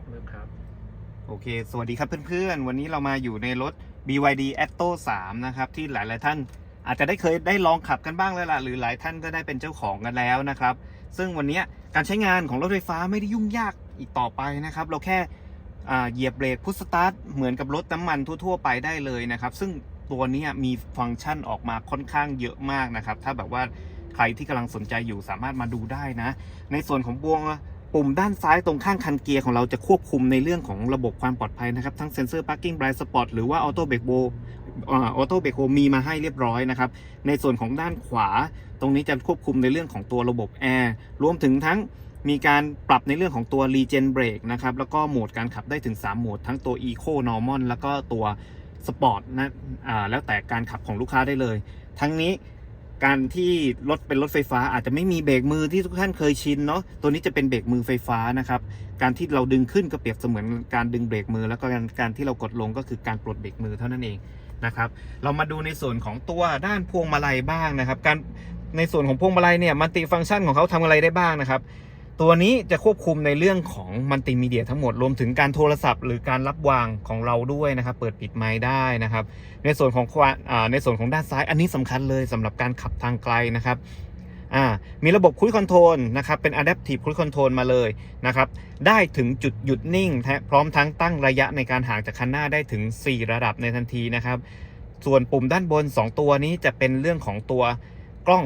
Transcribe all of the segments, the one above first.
ครับเริ่มครับ โอเค สวัสดีครับเพื่อนๆ วันนี้เรามาอยู่ในรถ BYD Atto 3 นะครับ ที่หลายๆท่านอาจจะได้เคยได้ลองขับกันบ้างแล้วล่ะ หรือหลายท่านก็ได้เป็นเจ้าของกันแล้วนะครับ ซึ่งวันนี้การใช้งานของรถไฟฟ้าไม่ได้ยุ่งยากอีกต่อไปนะครับ เราแค่เหยียบเบรกพุชสตาร์ทเหมือนกับรถน้ำมันทั่วๆ ไปได้เลยนะครับ ซึ่งตัวนี้มีฟังก์ชันออกมาค่อนข้างเยอะมากนะครับ ถ้าแบบว่าใครที่กำลังสนใจอยู่สามารถมาดูได้นะ ในส่วนของบวง ปุ่มด้านซ้ายตรงข้างคันเกียร์ของเราจะควบคุมในเรื่องของระบบความปลอดภัยนะครับ ทั้งเซ็นเซอร์ parking blind spot หรือว่า auto brake o ออโต้เบรกโฮมีมาให้เรียบร้อยนะครับ ในส่วนของด้านขวา ตรงนี้จะควบคุมในเรื่องของตัวระบบแอร์รวมถึงทั้งมีการปรับในเรื่องของตัว regen brake นะครับ แล้วก็โหมดการขับได้ถึง 3 โหมด ทั้งตัว eco normal แล้วก็ตัว sport นะแล้วแต่การขับของลูกค้าได้เลย ทั้งนี้ การที่รถเป็นรถไฟฟ้าอาจจะไม่มีเบรกมือที่ทุกท่านเคยชินเนาะตัวนี้จะเป็นเบรกมือไฟฟ้านะครับ การที่เราดึงขึ้นก็เปรียบเสมือนการดึงเบรกมือ แล้วก็การการที่เรากดลงก็คือการปลดเบรกมือเท่านั้นเองนะครับ เรามาดูในส่วนของตัวด้านพวงมาลัยบ้างนะครับ การในส่วนของพวงมาลัยเนี่ยมัลติฟังก์ชันของเขาทำอะไรได้บ้างนะครับ ตัวนี้จะควบคุมในเรื่องของมัลติมีเดียทั้งหมดรวมถึงการโทรศัพท์ หรือการรับวางของเราด้วยนะครับ เปิดปิดไมค์ได้นะครับ ในส่วนของควาในส่วนของด้านซ้ายอันนี้สำคัญเลยสำหรับการขับทางไกลนะครับมีระบบคุยคอนโทรลนะครับ เป็น Adaptive Cruise Control มาเลยนะครับ ได้ถึงจุดหยุดนิ่งแทพร้อมทั้งตั้งระยะในการห่างจากคันหน้าได้ถึง 4 ระดับในทันทีนะครับ ส่วนปุ่มด้านบน 2 ตัวนี้จะเป็นเรื่องของตัว กล้อง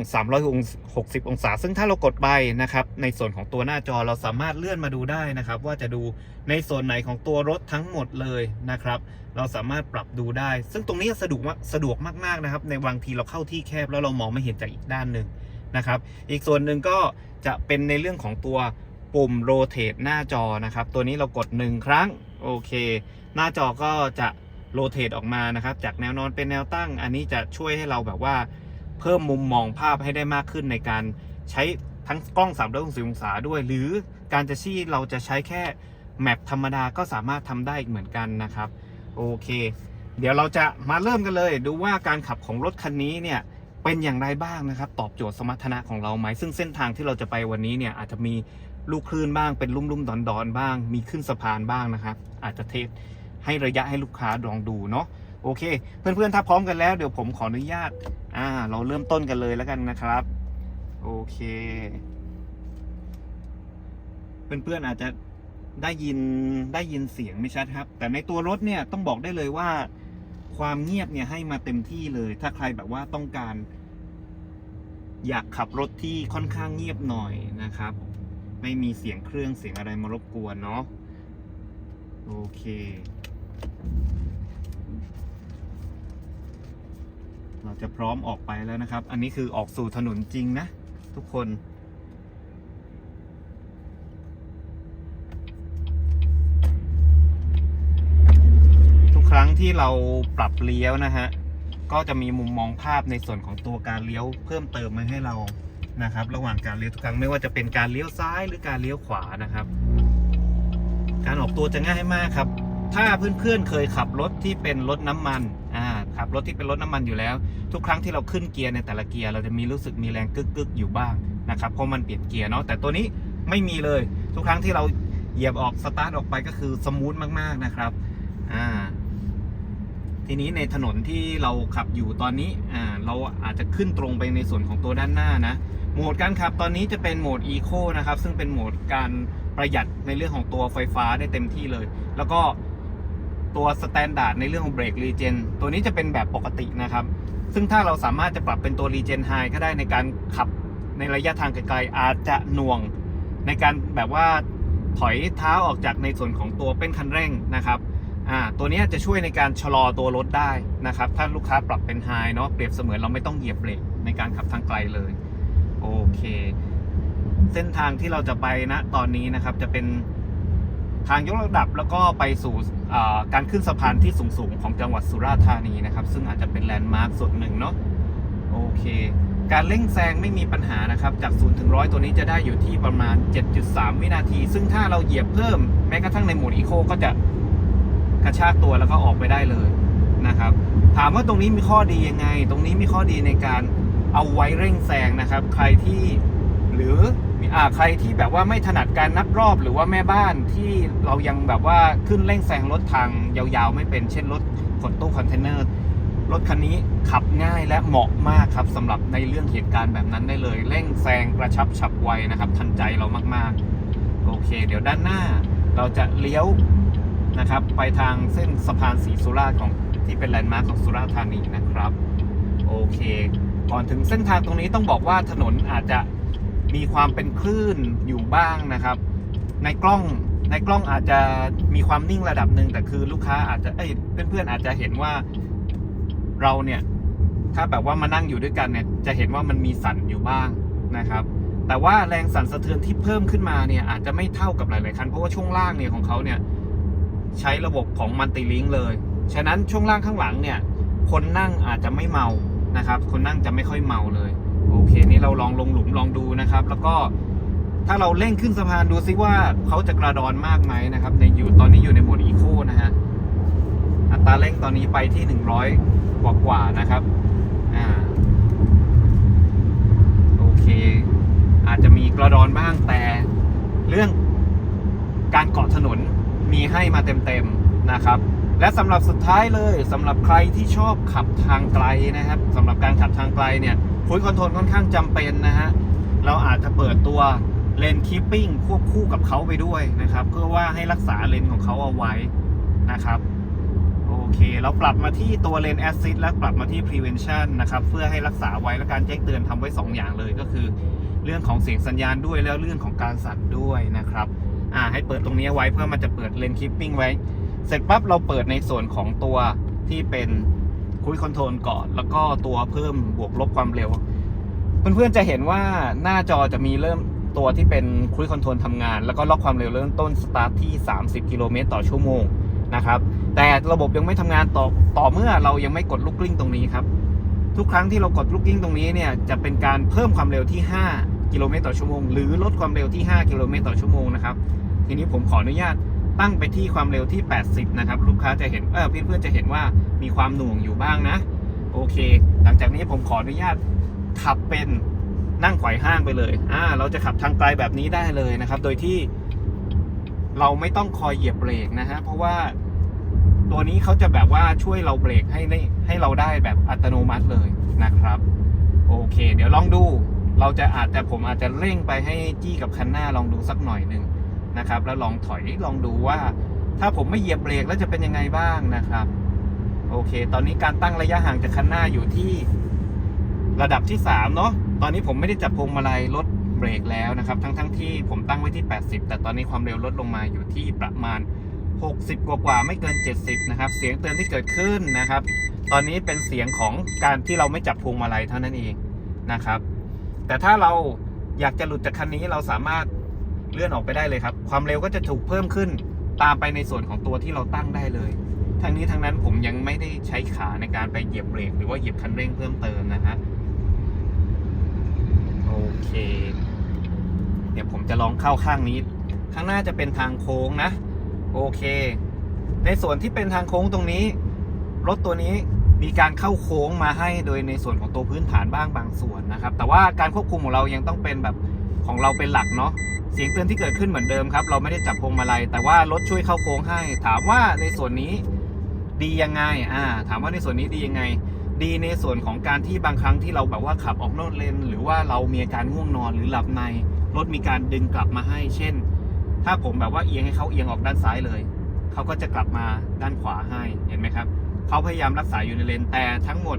360 องศา ซึ่งถ้าเรากดไปนะครับ ในส่วนของตัวหน้าจอเราสามารถเลื่อนมาดูได้นะครับ ว่าจะดูในส่วนไหนของตัวรถทั้งหมดเลยนะครับ เราสามารถปรับดูได้ ซึ่งตรงนี้สะดวกสะดวกมากๆนะครับ ในบางทีเราเข้าที่แคบแล้วเรามองไม่เห็นจากอีกด้านหนึ่งนะครับ อีกส่วนหนึ่งก็จะเป็นในเรื่องของตัวปุ่มโรเต e หน้าจอนะครับ ตัวนี้เรากด 1 ครั้งโอเค หน้าจอก็จะโรเต e ออกมานะครับ จากแนวนอนเป็นแนวตั้ง อันนี้จะช่วยให้เราแบบว่า เพิ่มมุมมองภาพให้ได้มากขึ้นในการใช้ทั้งกล้อง 360 องศาด้วย หรือการจะที่เราจะใช้แค่แมปธรรมดาก็สามารถทำได้อีกเหมือนกันนะครับ โอเค เดี๋ยวเราจะมาเริ่มกันเลย ดูว่าการขับของรถคันนี้เนี่ยเป็นอย่างไรบ้างนะครับ ตอบโจทย์สมรรถนะของเราไหมซึ่งเส้นทางที่เราจะไปวันนี้เนี่ยอาจจะมีลูกคลื่นบ้างเป็นลุ่มๆดอนๆบ้าง มีขึ้นสะพานบ้างนะครับ อาจจะเทสให้ระยะให้ลูกค้าลองดูเนาะ โอเค เพื่อนๆถ้าพร้อมกันแล้วเดี๋ยวผมขออนุญาต อ่า เราเริ่มต้นกันเลยแล้วกันนะครับ โอเค เพื่อนๆอาจจะได้ยินได้ยินเสียงไม่ชัดครับ แต่ในตัวรถเนี่ยต้องบอกได้เลยว่า ความเงียบเนี่ยให้มาเต็มที่เลย ถ้าใครแบบว่าต้องการ อยากขับรถที่ค่อนข้างเงียบหน่อยนะครับ ไม่มีเสียงเครื่องเสียงอะไรมารบกวนเนาะโอเค เราจะพร้อมออกไปแล้วนะครับ อันนี้คือออกสู่ถนนจริงนะ ทุกคน ทุกครั้งที่เราปรับเลี้ยวนะฮะ ก็จะมีมุมมองภาพในส่วนของตัวการเลี้ยวเพิ่มเติมมาให้เรานะครับ ระหว่างการเลี้ยวทุกครั้งไม่ว่าจะเป็นการเลี้ยวซ้ายหรือการเลี้ยวขวานะครับ การออกตัวจะง่ายมากครับ ถ้าเพื่อนๆเคยขับรถที่เป็นรถน้ำมันับรถที่เป็นรถน้ำมันอยู่แล้ว ทุกครั้งที่เราขึ้นเกียร์ในแต่ละเกียร์เราจะมีรู้สึกมีแรงกึกๆอยู่บ้างนะครับเพราะมันเปลี่ยนเกียร์เนาะแต่ตัวนี้ไม่มีเลย ทุกครั้งที่เราเหยียบออกสตาร์ทออกไปก็คือสมูทมากๆนะครับอ่าทีนี้ในถนนที่เราขับอยู่ตอนนี้อ่าเราอาจจะขึ้นตรงไปในส่วนของตัวด้านหน้านะโหมดการขับตอนนี้จะเป็นโหมด Eco นะครับซึ่งเป็นโหมดการประหยัดในเรื่องของตัวไฟฟ้าได้เต็มที่เลย แล้วก็ ตัวสแตนดาร์ดในเรื่องของเบรกรีเจนตัวนี้จะเป็นแบบปกตินะครับ ซึ่งถ้าเราสามารถจะปรับเป็นตัวรีเจนไฮก็ได้ในการขับในระยะทางไกลๆอาจจะหน่วง ในการแบบว่าถอยเท้าออกจากในส่วนของตัวเป็นคันเร่งนะครับอ่าตัวนี้จะช่วยในการชะลอตัวรถได้นะครับ ถ้าลูกค้าปรับเป็นไฮเนาะเปรียบเสมือนเราไม่ต้องเหยียบเบรกในการขับทางไกลเลย โอเค เส้นทางที่เราจะไปนะตอนนี้นะครับจะเป็นทางยกระดับแล้วก็ไปสู่ การขึ้นสะพานที่สูงๆ ของจังหวัดสุราษฎร์ธานีนะครับ ซึ่งอาจจะเป็นแลนด์มาร์คส่วนหนึ่งเนาะโอเค การเร่งแซงไม่มีปัญหานะครับ จาก0ถึง100 ตัวนี้จะได้อยู่ที่ประมาณ 7.3 วินาที ซึ่งถ้าเราเหยียบเพิ่มแม้กระทั่งในโหมดอีโคก็จะกระชากตัวแล้วก็ออกไปได้เลยนะครับ ถามว่าตรงนี้มีข้อดียังไง ตรงนี้มีข้อดีในการเอาไว้เร่งแซงนะครับ ใครที่ หรืออ่าใครที่แบบว่าไม่ถนัดการนับรอบหรือว่าแม่บ้านที่เรายังแบบว่าขึ้นเร่งแซงรถทางยาวๆ ไม่เป็นเช่นรถขนตู้คอนเทนเนอร์รถคันนี้ขับง่ายและเหมาะมากครับสำหรับในเรื่องเหตุการณ์แบบนั้นได้เลย เร่งแซงกระชับฉับไวนะครับ ทันใจเรามากๆ โอเค เดี๋ยวด้านหน้าเราจะเลี้ยวนะครับ ไปทางเส้นสะพานสีสุราษฎร์ของที่เป็นแลนด์มาร์คของสุราษฎร์ธานีนะครับ โอเค ก่อนถึงเส้นทางตรงนี้ต้องบอกว่าถนนอาจจะ มีความเป็นคลื่นอยู่บ้างนะครับ ในกล้องในกล้องอาจจะมีความนิ่งระดับหนึ่งแต่คือลูกค้าอาจจะเอ้ยเพื่อนๆอาจจะเห็นว่าเราเนี่ย ถ้าแบบว่ามานั่งอยู่ด้วยกันเนี่ย จะเห็นว่ามันมีสั่นอยู่บ้างนะครับ แต่ว่าแรงสั่นสะเทือนที่เพิ่มขึ้นมาเนี่ย อาจจะไม่เท่ากับหลายๆคันเพราะว่าช่วงล่างเนี่ยของเขาเนี่ย ใช้ระบบของมันติลิงเลย ฉะนั้นช่วงล่างข้างหลังเนี่ย คนนั่งอาจจะไม่เมานะครับ คนนั่งจะไม่ค่อยเมาเลย โอเคนี่เราลองลงหลุมลองดูนะครับ แล้วก็ถ้าเราเร่งขึ้นสะพานดูซิว่าเขาจะกระดอนมากไหมนะครับ ในอยู่ตอนนี้อยู่ในโหมดอีโคนะฮะอัตราเร่งตอนนี้ไปที่ 100 กว่ากว่านะครับอ่าโอเค อาจจะมีกระดอนบ้างแต่เรื่องการเกาะถนนมีให้มาเต็มๆนะครับ และสำหรับสุดท้ายเลยสำหรับใครที่ชอบขับทางไกลนะครับสำหรับการขับทางไกลเนี่ย คุยคอนโทรลค่อนข้างจำเป็นนะฮะ เราอาจจะเปิดตัวเลนคีปปิ้งควบคู่กับเขาไปด้วยนะครับ เพื่อว่าให้รักษาเลนของเขาเอาไว้นะครับ โอเค เราปรับมาที่ตัวเลนแอสซิดและปรับมาที่ prevention นะครับ เพื่อให้รักษาไว้และการแจ้งเตือนทำไว้ 2 อย่างเลยก็คือ เรื่องของเสียงสัญญาณด้วยแล้วเรื่องของการสั่นด้วยนะครับอ่าให้เปิดตรงนี้ไว้เพื่อมันจะเปิดเลนคีปปิ้งไว้ เสร็จปั๊บเราเปิดในส่วนของตัวที่เป็น คุยคอนโทรลก่อน แล้วก็ตัวเพิ่มบวกลบความเร็ว เพื่อนๆจะเห็นว่าหน้าจอจะมีเริ่มตัวที่เป็นคุยคอนโทรลทำงาน แล้วก็ล็อกความเร็วเริ่มต้นสตาร์ทที่ 30 กิโลเมตรต่อชั่วโมงนะครับ แต่ระบบยังไม่ทำงานต่อต่อเมื่อเรายังไม่กดลูกกลิ้งตรงนี้ครับ ทุกครั้งที่เรากดลูกกลิ้งตรงนี้เนี่ยจะเป็นการเพิ่มความเร็วที่ 5 กิโลเมตรต่อชั่วโมง หรือลดความเร็วที่ 5 กิโลเมตรต่อชั่วโมงนะครับ ทีนี้ผมขออนุญาต ตั้งไปที่ความเร็วที่ 80 นะครับ ลูกค้าจะเห็นเออเพื่อนๆจะเห็นว่ามีความหน่วงอยู่บ้างนะ โอเค หลังจากนี้ผมขออนุญาตขับเป็นนั่งไขว่ห้างไปเลยอ่าเราจะขับทางไกลแบบนี้ได้เลยนะครับ โดยที่เราไม่ต้องคอยเหยียบเบรกนะฮะเพราะว่าตัวนี้เขาจะแบบว่าช่วยเราเบรกให้ได้ให้เราได้แบบอัตโนมัติเลยนะครับ โอเค เดี๋ยวลองดู เราจะอาจแต่ผมอาจจะเร่งไปให้จี้กับคันหน้าลองดูสักหน่อยหนึ่ง นะครับ แล้วลองถอยลองดูว่า ถ้าผมไม่เหยียบเบรกแล้วจะเป็นยังไงบ้างนะครับ โอเค ตอนนี้การตั้งระยะห่างจากคันหน้าอยู่ที่ระดับที่3เนาะตอนนี้ผมไม่ได้จับพวงมาลัยลดเบรกแล้วนะครับ ทั้งทั้งที่ผมตั้งไว้ที่ 80 แต่ตอนนี้ความเร็วลดลงมาอยู่ที่ประมาณ 60 กว่ากว่าไม่เกิน 70 นะครับ เสียงเตือนที่เกิดขึ้นนะครับ ตอนนี้เป็นเสียงของการที่เราไม่จับพวงมาลัยเท่านั้นเองนะครับ แต่ถ้าเราอยากจะหลุดจากคันนี้เราสามารถ เลื่อนออกไปได้เลยครับ ความเร็วก็จะถูกเพิ่มขึ้นตามไปในส่วนของตัวที่เราตั้งได้เลย ทั้งนี้ทั้งนั้นผมยังไม่ได้ใช้ขาในการไปเหยียบเบรกหรือว่าเหยียบคันเร่งเพิ่มเติมนะฮะ โอเค เดี๋ยวผมจะลองเข้าข้างนี้ ข้างหน้าจะเป็นทางโค้งนะ โอเค ในส่วนที่เป็นทางโค้งตรงนี้ รถตัวนี้มีการเข้าโค้งมาให้โดยในส่วนของตัวพื้นฐานบ้างบางส่วนนะครับ แต่ว่าการควบคุมของเรายังต้องเป็นแบบ ของเราเป็นหลักเนาะเสียงเตือนที่เกิดขึ้นเหมือนเดิมครับ เราไม่ได้จับพวงมาลัยแต่ว่ารถช่วยเข้าโค้งให้ ถามว่าในส่วนนี้ดียังไงอ่าถามว่าในส่วนนี้ดียังไง ดีในส่วนของการที่บางครั้งที่เราแบบว่าขับออกนอกเลน หรือว่าเรามีอาการง่วงนอนหรือหลับใน รถมีการดึงกลับมาให้ เช่น ถ้าผมแบบว่าเอียงให้เขาเอียงออกด้านซ้ายเลยเขาก็จะกลับมาด้านขวาให้เห็นไหมครับเขาพยายามรักษาอยู่ในเลนแต่ทั้งหมด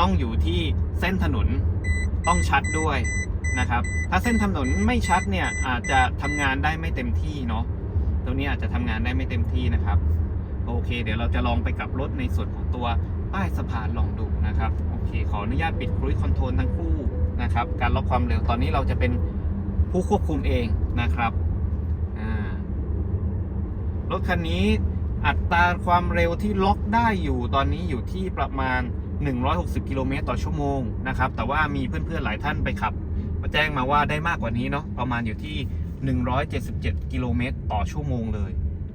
ต้องอยู่ที่เส้นถนนต้องชัดด้วย นะครับ ถ้าเส้นถนนไม่ชัดเนี่ยอาจจะทำงานได้ไม่เต็มที่เนาะตรงนี้อาจจะทำงานได้ไม่เต็มที่นะครับ โอเค เดี๋ยวเราจะลองไปกับรถในส่วนของตัวใต้สะพานลองดูนะครับ โอเค ขออนุญาตปิดครู i คอนโทรลทั้งคู่นะครับ การล็อกความเร็วตอนนี้เราจะเป็นผู้ควบคุมเองนะครับรถคันนี้อัตราความเร็วที่ล็อกได้อยู่ตอนนี้อยู่ที่ประมาณ 160 กิโลเมตรต่อชั่วโมงนะครับ แต่ว่ามีเพื่อนๆหลายท่านไปขับ มาแจ้งมาว่าได้มากกว่านี้เนาะประมาณอยู่ที่ 177 กิโลเมตรต่อชั่วโมงเลย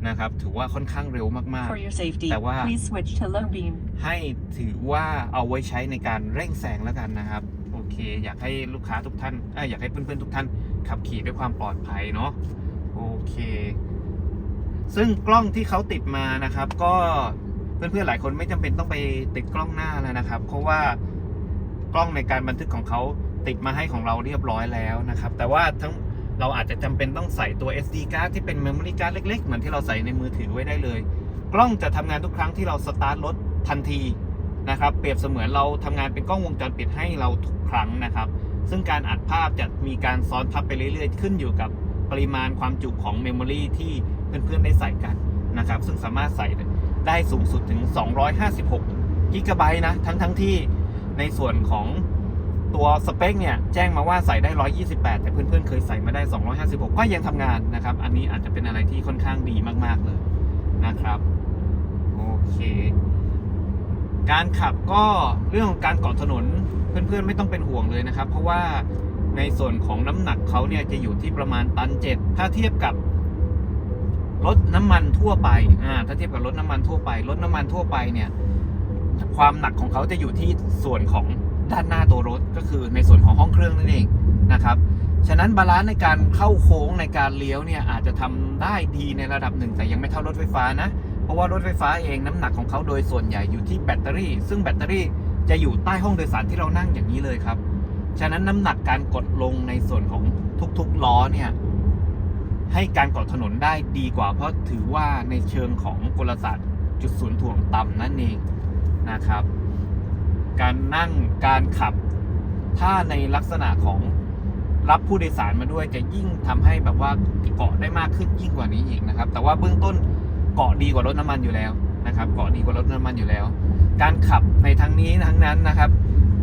นะครับ ถือว่าค่อนข้างเร็วมาก For your safety, แต่ว่า please switch to low beam. ๆให้ถือว่าเอาไว้ใช้ในการเร่งแซงแล้วกันนะครับ โอเค อยากให้ลูกค้าทุกท่านเอยอยากให้เพื่อน ๆ ทุกท่านขับขี่ด้วยความปลอดภัยเนาะโอเค ซึ่งกล้องที่เขาติดมานะครับ ก็เพื่อนๆหลายคนไม่จำเป็นต้องไปติดกล้องหน้าแล้วนะครับ เพราะว่ากล้องในการบันทึกของเขา ติดมาให้ของเราเรียบร้อยแล้วนะครับ แต่ว่าทั้งเราอาจจะจำเป็นต้องใส่ตัว SD card ที่เป็น memory card เล็ก ๆ เหมือนที่เราใส่ในมือถือไว้ได้เลย กล้องจะทำงานทุกครั้งที่เราสตาร์ทรถทันทีนะครับ เปรียบเสมือนเราทำงานเป็นกล้องวงจรปิดให้เราทุกครั้งนะครับ ซึ่งการอัดภาพจะมีการซ้อนทับไปเรื่อย ๆ ขึ้นอยู่กับปริมาณความจุของเมมโมรีที่เพื่อนๆได้ใส่กันนะครับ ซึ่งสามารถใส่ได้สูงสุดถึง 256กิกะไบต์นะ ทั้งๆที่ในส่วนของ ตัวสเปคเนี่ยแจ้งมาว่าใส่ได้ 128 แต่เพื่อนๆเคยใส่มาได้ 256 ก็ยังทำงานนะครับ อันนี้อาจจะเป็นอะไรที่ค่อนข้างดีมากๆเลยนะครับ โอเค การขับก็เรื่องของการเกาะถนนเพื่อนๆไม่ต้องเป็นห่วงเลยนะครับ เพราะว่าในส่วนของน้ำหนักเขาเนี่ยจะอยู่ที่ประมาณตันเจ็ดถ้าเทียบกับรถน้ำมันทั่วไป อ่า ถ้าเทียบกับรถน้ำมันทั่วไป รถน้ำมันทั่วไปเนี่ย ความหนักของเขาจะอยู่ที่ส่วนของ ด้านหน้าตัวรถก็คือในส่วนของห้องเครื่องนั่นเองนะครับ ฉะนั้นบาลานซ์ในการเข้าโค้งในการเลี้ยวเนี่ยอาจจะทำได้ดีในระดับหนึ่งแต่ยังไม่เท่ารถไฟฟ้านะ เพราะว่ารถไฟฟ้าเองน้ำหนักของเขาโดยส่วนใหญ่อยู่ที่แบตเตอรี่ ซึ่งแบตเตอรี่จะอยู่ใต้ห้องโดยสารที่เรานั่งอย่างนี้เลยครับ ฉะนั้นน้ำหนักการกดลงในส่วนของทุกๆล้อเนี่ยให้การเกาะถนนได้ดีกว่า เพราะถือว่าในเชิงของกลศาสตร์จุดศูนย์ถ่วงต่ำนั่นเองนะครับ การนั่งการขับ ถ้าในลักษณะของรับผู้โดยสารมาด้วยจะยิ่งทำให้แบบว่าเกาะได้มากขึ้นยิ่งกว่านี้อีกนะครับ แต่ว่าเบื้องต้นเกาะดีกว่ารถน้ำมันอยู่แล้วนะครับ เกาะดีกว่ารถน้ำมันอยู่แล้ว การขับในทั้งนี้ทั้งนั้นนะครับ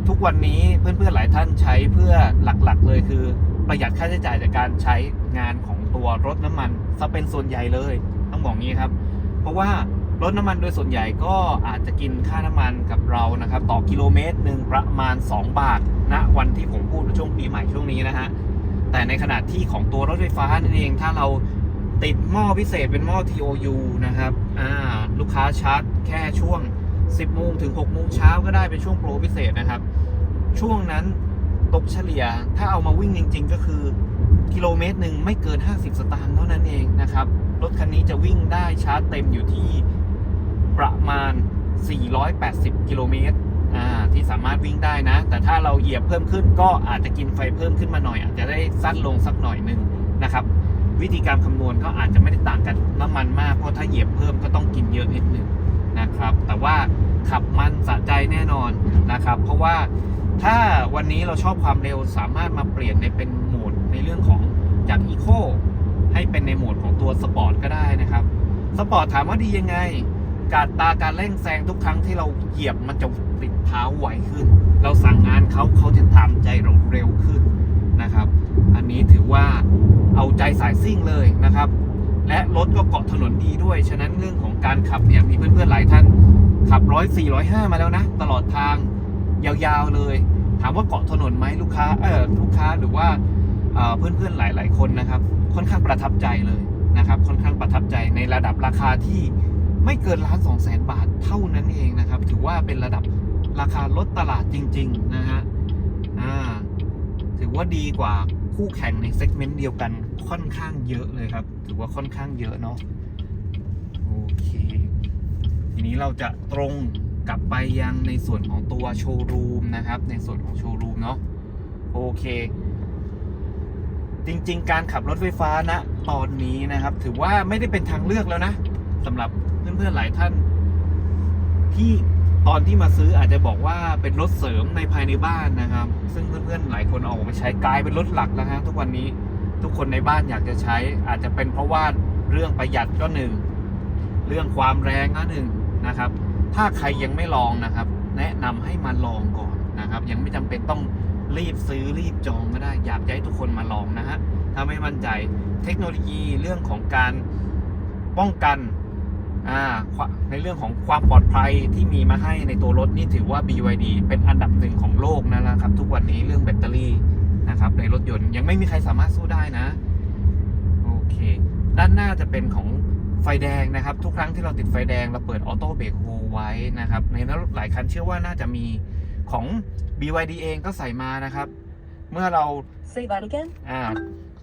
ทุกวันนี้เพื่อนๆหลายท่านใช้เพื่อหลักๆ เลยคือประหยัดค่าใช้จ่ายจากการใช้งานของตัวรถน้ำมันซะเป็นส่วนใหญ่เลยต้องบอกงี้ครับ เพราะว่า รถน้ำมันโดยส่วนใหญ่ก็อาจจะกินค่าน้ำมันกับเรานะครับ ต่อกิโลเมตรหนึ่งประมาณ 2 บาทณวันที่ผมพูดช่วงปีใหม่ช่วงนี้นะฮะแต่ในขณะที่ของตัวรถไฟฟ้านั่นเองถ้าเราติดหม้อพิเศษเป็นหม้อ TOU นะครับอ่าลูกค้าชาร์จแค่ช่วง 10โมงถึง6โมงเช้าก็ได้เป็นช่วงโปรพิเศษนะครับ ช่วงนั้นตกเฉลี่ยถ้าเอามาวิ่งจริง ๆ ก็คือกิโลเมตรหนึ่งไม่เกิน 50 สตางค์เท่านั้นเองนะครับ รถคันนี้จะวิ่งได้ชาร์จเต็มอยู่ที่ ประมาณ 480 กิโลเมตรอ่าที่สามารถวิ่งได้นะ แต่ถ้าเราเหยียบเพิ่มขึ้นก็อาจจะกินไฟเพิ่มขึ้นมาหน่อยอาจจะได้สั้นลงสักหน่อยหนึ่งนะครับ วิธีการคำนวณก็อาจจะไม่ได้ต่างกันน้ำมันมากเพราะถ้าเหยียบเพิ่มก็ต้องกินเยอะนิดนึงนะครับ แต่ว่าขับมันสะใจแน่นอนนะครับ เพราะว่าถ้าวันนี้เราชอบความเร็วสามารถมาเปลี่ยนในเป็นโหมดในเรื่องของจากอีโคให้เป็นในโหมดของตัวสปอร์ตก็ได้นะครับ สปอร์ตถามว่าดียังไง การตาการเร่งแซงทุกครั้งที่เราเหยียบมันจะติดเท้าไวขึ้น เราสั่งงานเขาเขาจะทำใจเราเร็วขึ้นนะครับ อันนี้ถือว่าเอาใจสายซิ่งเลยนะครับ และรถก็เกาะถนนดีด้วย ฉะนั้นเรื่องของการขับเนี่ยมีเพื่อนๆหลายท่านขับร้อยสี่ร้อยห้ามาแล้วนะ ตลอดทางยาวๆเลย ถามว่าเกาะถนนไหมลูกค้าเออลูกค้าหรือว่าเอ่อเพื่อนๆหลายๆคนนะครับ ค่อนข้างประทับใจเลยนะครับ ค่อนข้างประทับใจในระดับราคาที่ ไม่เกินล้านสองแสนบาทเท่านั้นเองนะครับถือว่าเป็นระดับราคารถตลาดจริง ๆ นะฮะอ่าถือว่าดีกว่าคู่แข่งในเซกเมนต์เดียวกันค่อนข้างเยอะเลยครับ ถือว่าค่อนข้างเยอะเนาะโอเคทีนี้เราจะตรงกลับไปยังในส่วนของตัวโชว์รูมนะครับ ในส่วนของโชว์รูมเนาะโอเค จริง ๆ การขับรถไฟฟ้าณตอนนี้นะครับ ถือว่าไม่ได้เป็นทางเลือกแล้วนะสำหรับ เพื่อนๆหลายท่าน ที่ตอนที่มาซื้ออาจจะบอกว่าเป็นรถเสริมในภายในบ้านนะครับ ซึ่งเพื่อนๆหลายคนเอาออกมาใช้กลายเป็นรถหลักแล้วฮะทุกวันนี้ทุกคนในบ้านอยากจะใช้ อาจจะเป็นเพราะว่าเรื่องประหยัดก็หนึ่งเรื่องความแรงก็หนึ่งนะครับ ถ้าใครยังไม่ลองนะครับ แนะนำให้มาลองก่อนนะครับ ยังไม่จำเป็นต้องรีบซื้อรีบจองก็ได้ อยากจะให้ทุกคนมาลองนะฮะถ้าไม่มั่นใจเทคโนโลยีเรื่องของการป้องกัน ในเรื่องของความปลอดภัยที่มีมาให้ในตัวรถนี่ถือว่า BYD เป็นอันดับหนึ่งของโลกนะนะครับ ทุกวันนี้เรื่องแบตเตอรี่นะครับในรถยนต์ยังไม่มีใครสามารถสู้ได้นะโอเค ด้านหน้าจะเป็นของไฟแดงนะครับ ทุกครั้งที่เราติดไฟแดงเราเปิดออโต้เบรกโฮไว้นะครับ ในรถหลายคันเชื่อว่าน่าจะมีของ BYD เองก็ใส่มานะครับ เมื่อเรา Say that again. อ่า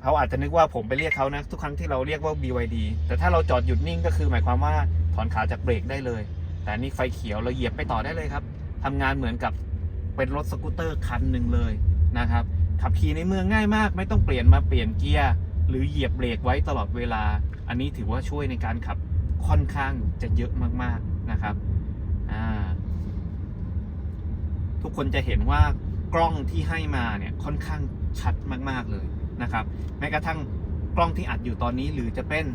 เขาอาจจะนึกว่าผมไปเรียกเขานะทุกครั้งที่เราเรียกว่า BYD แต่ถ้าเราจอดหยุดนิ่งก็คือหมายความว่าถอนขาจากเบรกได้เลย แต่นี่ไฟเขียวเราเหยียบไปต่อได้เลยครับทำงานเหมือนกับเป็นรถสกูตเตอร์คันหนึ่งเลยนะครับขับขี่ในเมืองง่ายมาก ไม่ต้องเปลี่ยนมาเปลี่ยนเกียร์หรือเหยียบเบรกไว้ตลอดเวลา อันนี้ถือว่าช่วยในการขับค่อนข้างจะเยอะมากๆนะครับทุกคนจะเห็นว่ากล้องที่ให้มาเนี่ยค่อนข้างชัดมากๆเลย นะครับ แม้กระทั่งกล้องที่อัดอยู่ตอนนี้หรือจะเป็น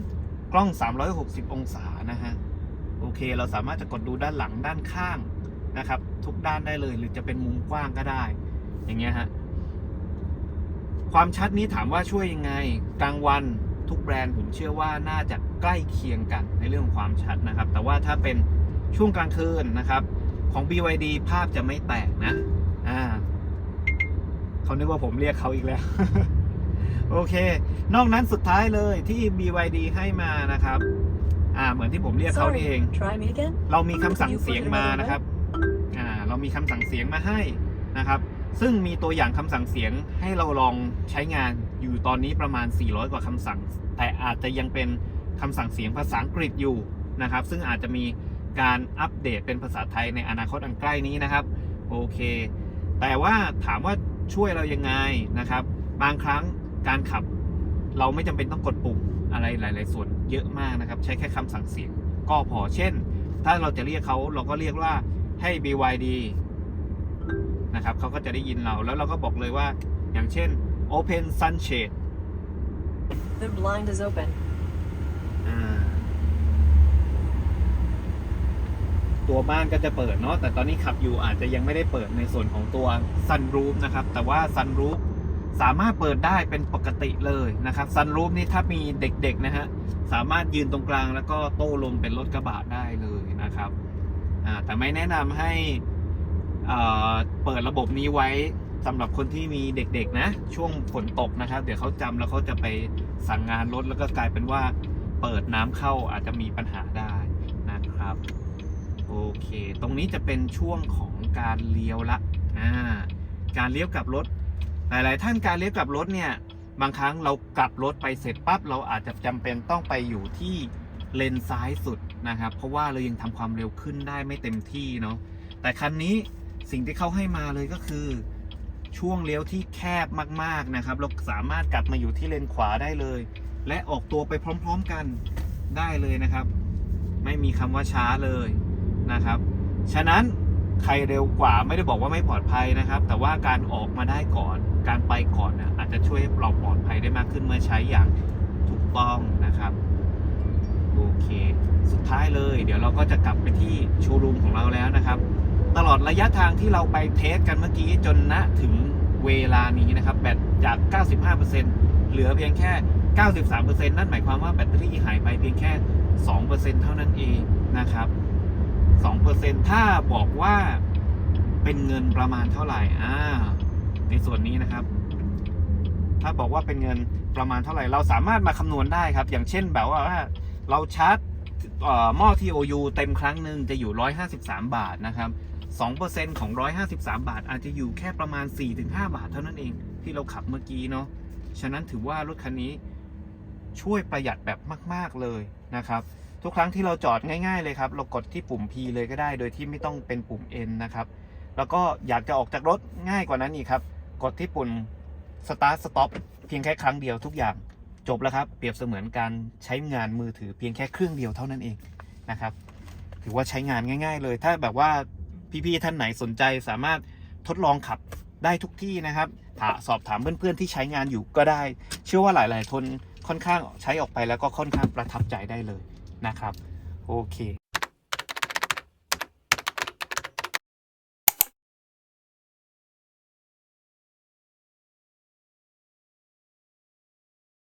กล้อง 360 องศานะฮะ โอเค เราสามารถจะกดดูด้านหลังด้านข้างนะครับ ทุกด้านได้เลย หรือจะเป็นมุมกว้างก็ได้ อย่างเงี้ยฮะ ความชัดนี้ถามว่าช่วยยังไง กลางวันทุกแบรนด์ผมเชื่อว่าน่าจะใกล้เคียงกันในเรื่องของความชัดนะครับ แต่ว่าถ้าเป็นช่วงกลางคืนนะครับ ของ BYD ภาพจะไม่แตกนะ อ่า เขานึกว่าผมเรียกเขาอีกแล้ว โอเค นอกนั้นสุดท้ายเลยที่ BYD ให้มานะครับ อ่า เหมือนที่ผมเรียกเขานี่เอง Sorry, try me again. เรามีคำสั่งเสียงมานะครับ อ่า เรามีคำสั่งเสียงมาให้นะครับ ซึ่งมีตัวอย่างคำสั่งเสียงให้เราลองใช้งานอยู่ตอนนี้ประมาณ 400 กว่าคำสั่ง แต่อาจจะยังเป็นคำสั่งเสียงภาษาอังกฤษอยู่นะครับ ซึ่งอาจจะมีการอัปเดตเป็นภาษาไทยในอนาคตอันใกล้นี้นะครับ โอเค แต่ว่าถามว่าช่วยเรายังไงนะครับ บางครั้ง การขับเราไม่จำเป็นต้องกดปุ่มอะไรหลาย ๆ ส่วนเยอะมากนะครับ ใช้แค่คำสั่งเสียงก็พอเช่น ถ้าเราจะเรียกเขาเราก็เรียกว่าให้ BYD นะครับเขาก็จะได้ยินเราแล้วเราก็บอกเลยว่าอย่างเช่น Open Sunshade The blind is open. อ่าตัวบ้านก็จะเปิดเนาะแต่ตอนนี้ขับอยู่อาจจะยังไม่ได้เปิดในส่วนของตัว Sunroof นะครับ แต่ว่า Sunroof สามารถเปิดได้เป็นปกติเลยนะครับ Sunroof นี่ถ้ามีเด็กๆนะฮะสามารถยืนตรงกลางแล้วก็โต้ลมเป็นรถกระบะได้เลยนะครับแต่ไม่แนะนำให้เปิดระบบนี้ไว้สำหรับคนที่มีเด็กๆนะ ช่วงฝนตกนะครับ เดี๋ยวเขาจำแล้วเขาจะไปสั่งงานรถแล้วก็กลายเป็นว่าเปิดน้ำเข้าอาจจะมีปัญหาได้นะครับ โอเค ตรงนี้จะเป็นช่วงของการเลี้ยวละอ่าการเลี้ยวกับรถ หลาย ๆ ท่านการเลี้ยวกลับรถเนี่ยบางครั้งเรากลับรถไปเสร็จปั๊บเราอาจจะจำเป็นต้องไปอยู่ที่เลนซ้ายสุดนะครับ เพราะว่าเรายังทำความเร็วขึ้นได้ไม่เต็มที่เนาะแต่คันนี้สิ่งที่เขาให้มาเลยก็คือ ช่วงเลี้ยวที่แคบมาก ๆ นะครับ เราสามารถกลับมาอยู่ที่เลนขวาได้เลย และออกตัวไปพร้อม ๆ กันได้เลยนะครับ ไม่มีคำว่าช้าเลยนะครับ ฉะนั้นใครเร็วกว่าไม่ได้บอกว่าไม่ปลอดภัยนะครับ แต่ว่าการออกมาได้ก่อน การไปก่อนนะอาจจะช่วยเราปลอดภัยได้มากขึ้นเมื่อใช้อย่างถูกต้องนะครับโอเค สุดท้ายเลย เดี๋ยวเราก็จะกลับไปที่โชว์รูมของเราแล้วนะครับ ตลอดระยะทางที่เราไปเทสกันเมื่อกี้จนณถึงเวลานี้นะครับ แบตจาก 95%เหลือเพียงแค่ 93%นั่นหมายความว่าแบตเตอรี่หายไปเพียงแค่ 2%เท่านั้นเองนะครับ 2%ถ้าบอกว่าเป็นเงินประมาณเท่าไหร่อ่า ในส่วนนี้นะครับ ถ้าบอกว่าเป็นเงินประมาณเท่าไหร่ เราสามารถมาคำนวณได้ครับ อย่างเช่นแบบว่าเราชาร์จหม้อ TOU เต็มครั้งหนึ่งจะอยู่ 153 บาทนะครับ2%ของ 153 บาท อาจจะอยู่แค่ประมาณ 4-5 บาทเท่านั้นเองที่เราขับเมื่อกี้เนาะ ฉะนั้นถือว่ารถคันนี้ช่วยประหยัดแบบมาก ๆ เลยนะครับ ทุกครั้งที่เราจอดง่าย ๆ เลยครับ เรากดที่ปุ่ม P เลยก็ได้ โดยที่ไม่ต้องเป็นปุ่ม N นะครับ แล้วก็อยากจะออกจากรถง่ายกว่านั้นอีกครับ กดที่ปุ่ม Start Stop เพียงแค่ครั้งเดียวทุกอย่างจบแล้วครับ เปรียบเสมือนการใช้งานมือถือเพียงแค่เครื่องเดียวเท่านั้นเองนะครับถือว่าใช้งานง่าย ๆ เลย ถ้าแบบว่าพี่ๆท่านไหนสนใจสามารถทดลองขับได้ทุกที่นะครับถาสอบถามเพื่อนๆที่ใช้งานอยู่ก็ได้ เชื่อว่าหลายๆคนค่อนข้างใช้ออกไปแล้วก็ค่อนข้างประทับใจได้เลยนะครับ โอเค